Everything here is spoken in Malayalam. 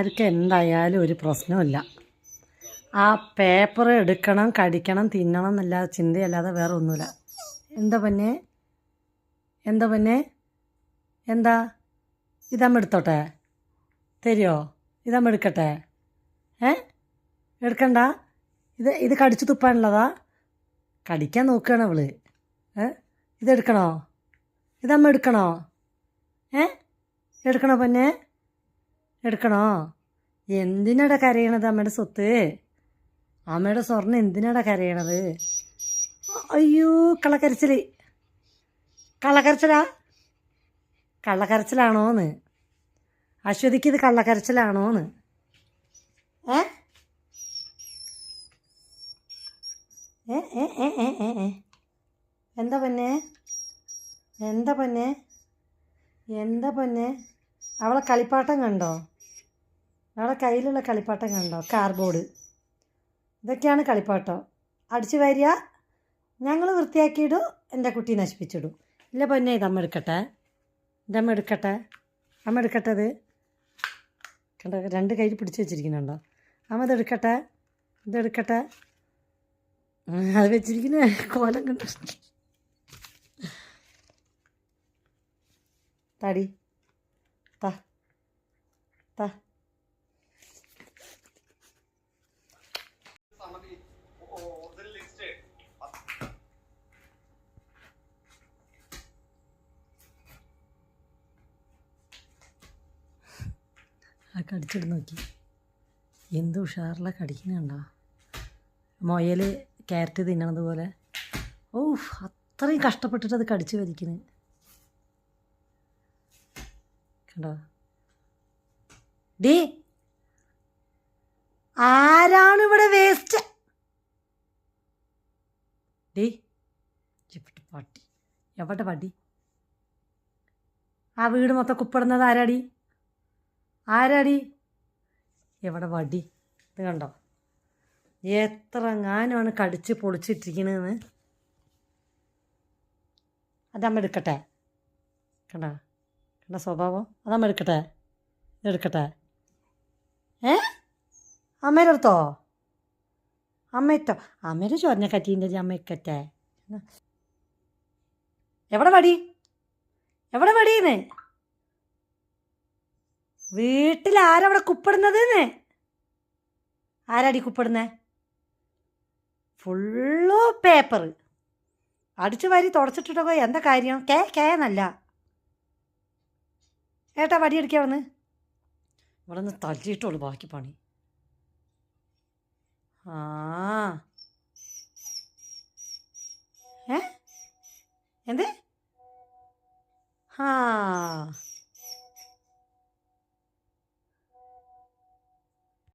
ആർക്ക് എന്തായാലും ഒരു പ്രശ്നമില്ല ആ പേപ്പർ എടുക്കണം കടിക്കണം തിന്നണം എന്നല്ലാതെ ചിന്തയല്ലാതെ വേറെ ഒന്നുമില്ല. എന്താ പൊന്നെ? എന്താ പൊന്നെ? എന്താ? ഇതമ്മ എടുത്തോട്ടെ? തരുമോ ഇതമ്മ എടുക്കട്ടെ? ഏ? എടുക്കണ്ട? ഇത് ഇത് കടിച്ചു തുപ്പാനുള്ളതാ? കടിക്കാൻ നോക്കുകയാണ് അവൾ. ഏ? ഇതെടുക്കണോ? ഇതമ്മ എടുക്കണോ? ഏ? എടുക്കണോ പൊന്നെ? എടുക്കണോ? എന്തിനാടാ കരയണത് അമ്മയുടെ സ്വത്ത്? അമ്മയുടെ സ്വർണം എന്തിനാടാ കരയണത്? അയ്യോ കള്ളക്കരച്ചിൽ കള്ളക്കരച്ചിലാ? കള്ളക്കരച്ചിലാണോന്ന്. അശ്വതിക്ക് ഇത് കള്ളക്കരച്ചിലാണോന്ന്. ഏ. എന്താ പൊന്നെ? എന്താ പൊന്നെ? എന്താ പൊന്നെ? അവളെ കളിപ്പാട്ടം കണ്ടോ? അവളെ കയ്യിലുള്ള കളിപ്പാട്ടം കണ്ടോ? കാർബോർഡ് ഇതൊക്കെയാണ് കളിപ്പാട്ടം. അടിച്ചു വരിക ഞങ്ങൾ വൃത്തിയാക്കിയിടും എന്റെ കുട്ടി നശിപ്പിച്ചിടും. ഇല്ല പൊന്നെ ഇതമ്മ എടുക്കട്ടെ. ഇതമ്മ എടുക്കട്ടെ. അമ്മ എടുക്കട്ടത്? കണ്ട രണ്ട് കയ്യിൽ പിടിച്ചു വെച്ചിരിക്കുന്നുണ്ടോ? അമ്മ ഇതെടുക്കട്ടെ ഇതെടുക്കട്ടെ അത് വെച്ചിരിക്കുന്ന കോലം കണ്ടു? താടി. താ താ. ആ കടിച്ചിട്ട് നോക്കി. എന്ത് ഉഷാറിലാണ് കടിക്കുന്നുണ്ടോ മുയൽ ക്യാരറ്റ് തിന്നണത് പോലെ. ഓ അത്രയും കഷ്ടപ്പെട്ടിട്ട് അത് കടിച്ചു വലിക്കുന്നു കണ്ടോ? ഡേ ആരാണ് ഇവിടെ വേസ്റ്റ്? ഡേ ചിപ്പിട്ട് പട്ടി? എവിടെ പട്ടി? ആ വീട് മൊത്തം കുപ്പിടുന്നത് ആരാടി? ആരാടി? എവിടെ വടി? ഇത് കണ്ടോ? എത്ര ഞാനാണ് കടിച്ച് പൊളിച്ചിട്ടിരിക്കണെന്ന്. അതമ്മ എടുക്കട്ടെ. കണ്ട? കണ്ട സ്വഭാവം? അതമ്മ എടുക്കട്ടെ. എടുക്കട്ടെ ഏ? അമ്മേടെ അടുത്തോ? അമ്മ ഇട്ടോ അമ്മേടെ ചോറിനെ കറ്റീന്റെ അമ്മ ഇക്കട്ടെ എവിടെ വടി? എവിടെ വടിയെന്ന് വീട്ടിൽ ആരവിടെ കുപ്പിടുന്നത് ആരാടി കുപ്പിടുന്നേ? ഫുള്ള് പേപ്പർ അടിച്ചു വാരി തുടച്ചിട്ടിട്ടൊക്കെ എന്താ കാര്യം? കേ കേ എന്നല്ല ഏട്ടാ വടിയെടുക്കുക അവിടെ നിന്ന് ഇവിടെ നിന്ന് തല്ലിയിട്ടുള്ളൂ ബാക്കി പണി. ആ. ഏ? എന്ത്? ആ.